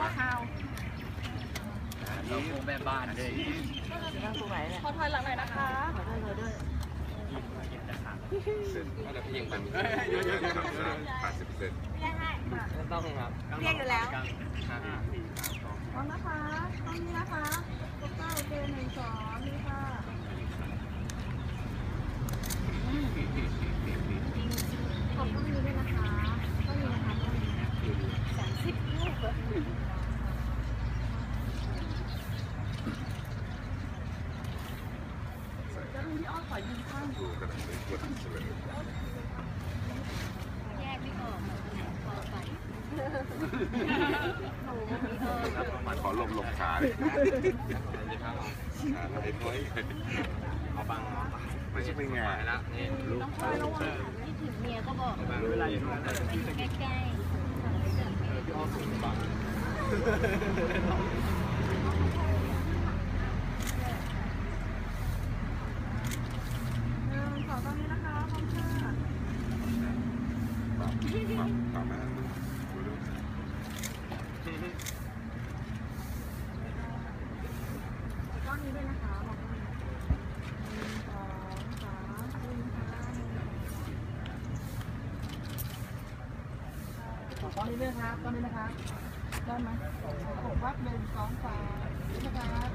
หัวข่าวเราโมแม่บ้านเลยนั่งตรงไหนเนี่ยขอถอยหลังหน่อยนะคะขอได้เลยด้วยอะไรพี่ยังมันแปดสิบเปอร์เซ็นต์ต้องครับเรียกอยู่แล้วพร้อมนะคะตรงนี้นะคะถูกต้องโอเคหนึ่งสองนี่ค่ะ ขอบคุณนี้ด้วยนะคะต้องมีนะคะต้องมีสามสิบลูกเลย จะดูที่อ้อขอยืนข้างดูกระดาษเลยกดเลยแยกไม่ออกพอไปมาขอลมลมขาเลยขาอะไรน้อยเอาบังไม่ใช่เป็นไงไปแล้วนี่ลูกคอยระวังคิดถึงเมียก็บอกเวลาอยู่ตรงนั้นใกล้พี่อ้อสูงบังๆหนึ่งสอง ตรงนี้นะคะพร้อมค่ะปรับปรับปรับมาดูดูก้อนนี้ด้วยนะคะบอกว่าหนึ่งสองสามสี่ห้าหกขอก้อนนี้ด้วยนะครับก้อนนี้นะครับได้ไหมผมวัดหนึ่งสองสามนะครับ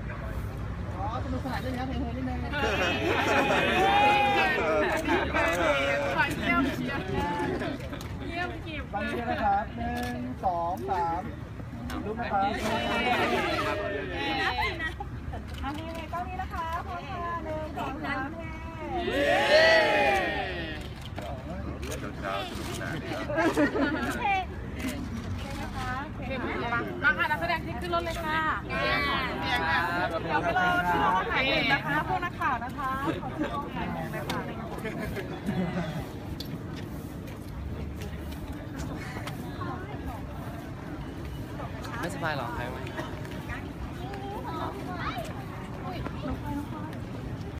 อ๋อสนุกสนานด้วยนะครับเพลงเฮ้ยนิดนึง ขวัญเยี่ยมเชียร์เยี่ยมกี บก้อนนี้ด้วยนะครับหนึ่งสองสามรูปนะครับนี่นะนี่นะเอาเฮ้ก้อนนี้นะคะพร้อมค่ะหนึ่งสองสามเฮ้เช้าสนุกสนานเฮ้นะคะเฮ้นะคะมาค่ะนักแสดงที่ขึ้นรถเลยค่ะเดี๋ยวไปรอที่ห้องถ่ายเองนะคะพวกนักข่าวนะคะขอที่ห้องถ่ายเองเลยค่ะ ไม่สบายหรอใครไหม